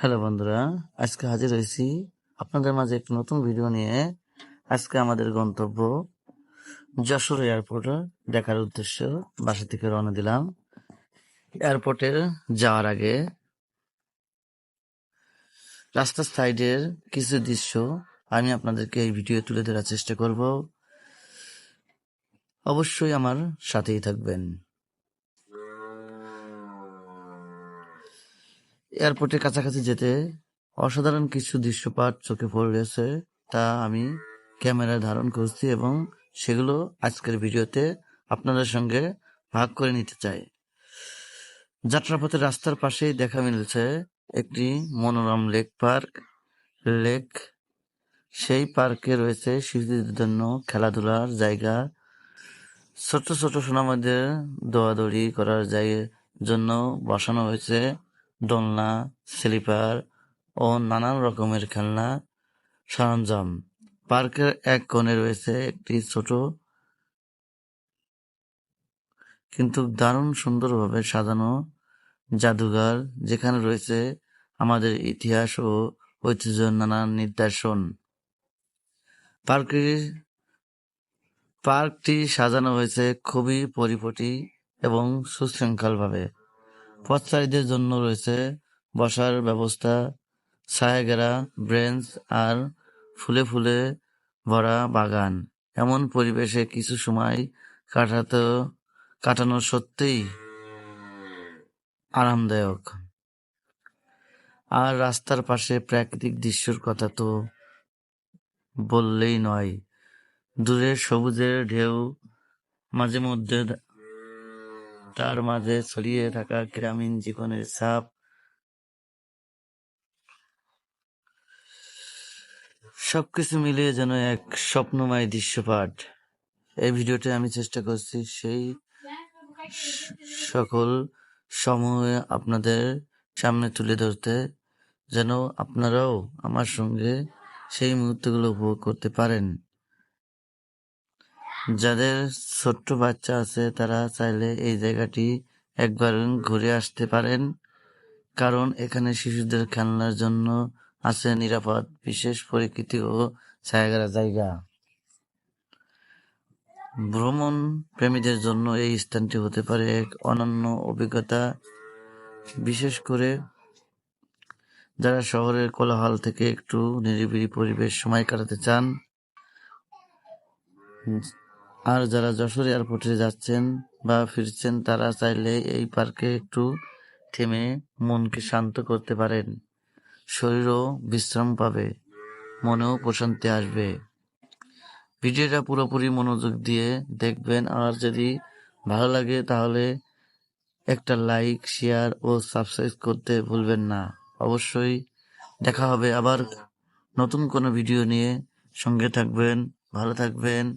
Hello বন্ধুরা, আজকে হাজির হয়েছি আপনাদের মাঝে একটি নতুন ভিডিও নিয়ে। আজকে আমাদের গন্তব্য যশোর এয়ারপোর্ট দেখার উদ্দেশ্য। বাসা থেকে রওনা দিলাম। এয়ারপোর্টের যাওয়ার আগে রাস্তার সাইডের কিছু দৃশ্য আমি আপনাদেরকে এই ভিডিও তুলে ধরার চেষ্টা করব। অবশ্যই আমার সাথেই থাকবেন। এয়ারপোর্টের কাছাকাছি যেতে অসাধারণ কিছু দৃশ্যপাট চোখে পড়েছে তা আমি ক্যামেরায় ধারণ করছি এবং সেগুলো আজকের ভিডিওতে আপনাদের সঙ্গে ভাগ করে নিতে চাই। যাত্রাপথে রাস্তার পাশেই দেখা মিলছে একটি মনোরম লেক পার্ক। লেক, সেই পার্কে রয়েছে শিশুদের জন্য খেলাধুলার জায়গা। ছোট ছোট সোনামাদের দৌড়াদৌড়ি করার জায়গার জন্য বসানো হয়েছে। দোলনা, স্লিপার ও নানান রকমের খেলনা সরঞ্জাম। পার্কের এক কোণে রয়েছে একটি ছোট কিন্তু দারুণ সুন্দরভাবে সাজানো জাদুঘর, যেখানে রয়েছে আমাদের ইতিহাস ও ঐতিহ্যের নানান নিদর্শন। পার্কটি পার্কটি সাজানো হয়েছে খুবই পরিপাটি এবং সুশৃঙ্খলভাবে। পথচারীদের জন্য রয়েছে বসার ব্যবস্থা ছায়াঘেরা ব্রেঞ্চ আর ফুলে ফুলে ভরা বাগান। এমন পরিবেশে কিছু সময় কাটাতে, কাটানো সত্যিই আরামদায়ক। আর রাস্তার পাশে প্রাকৃতিক দৃশ্যর কথা তো বললেই নয়। দূরে সবুজের ঢেউ, মাঝে মধ্যে তার মাঝে ছড়িয়ে থাকা গ্রামীণ জীবনের ছাপ। সবকিছু মিলিয়ে যেন এক স্বপ্নময় দৃশ্যপাট এই ভিডিওতে আমি চেষ্টা করছি সেই সকল সময় আপনাদের সামনে তুলে ধরতে, যেন আপনারাও আমার সঙ্গে সেই মুহূর্তগুলো উপভোগ করতে পারেন। যাদের ছোট্ট বাচ্চা আছে, তারা চাইলে এই জায়গাটি একবার ঘুরে আসতে পারেন। কারণ এখানে শিশুদের খেলনার জন্য আছে নিরাপদ, বিশেষ পরিচিতি ও ছায়াগারা জায়গা। ভ্রমণ প্রেমীদের জন্য এই স্থানটি হতে পারে এক অনন্য অভিজ্ঞতা। বিশেষ করে যারা শহরের কোলাহল থেকে একটু নিরিবিলি পরিবেশ সময় কাটাতে চান আর যারা যশোর এয়ারপোর্টে যাচ্ছেন বা ফিরছেন, তারা চাইলে এই পার্কে একটু থেমে মনকে শান্ত করতে পারেন। শরীরও বিশ্রাম পাবে, মনেও প্রশান্তি আসবে। ভিডিওটা পুরোপুরি মনোযোগ দিয়ে দেখবেন, আর যদি ভালো লাগে তাহলে একটা লাইক, শেয়ার ও সাবস্ক্রাইব করতে ভুলবেন না। অবশ্যই দেখা হবে আবার নতুন কোনো ভিডিও নিয়ে। সঙ্গে থাকবেন, ভালো থাকবেন।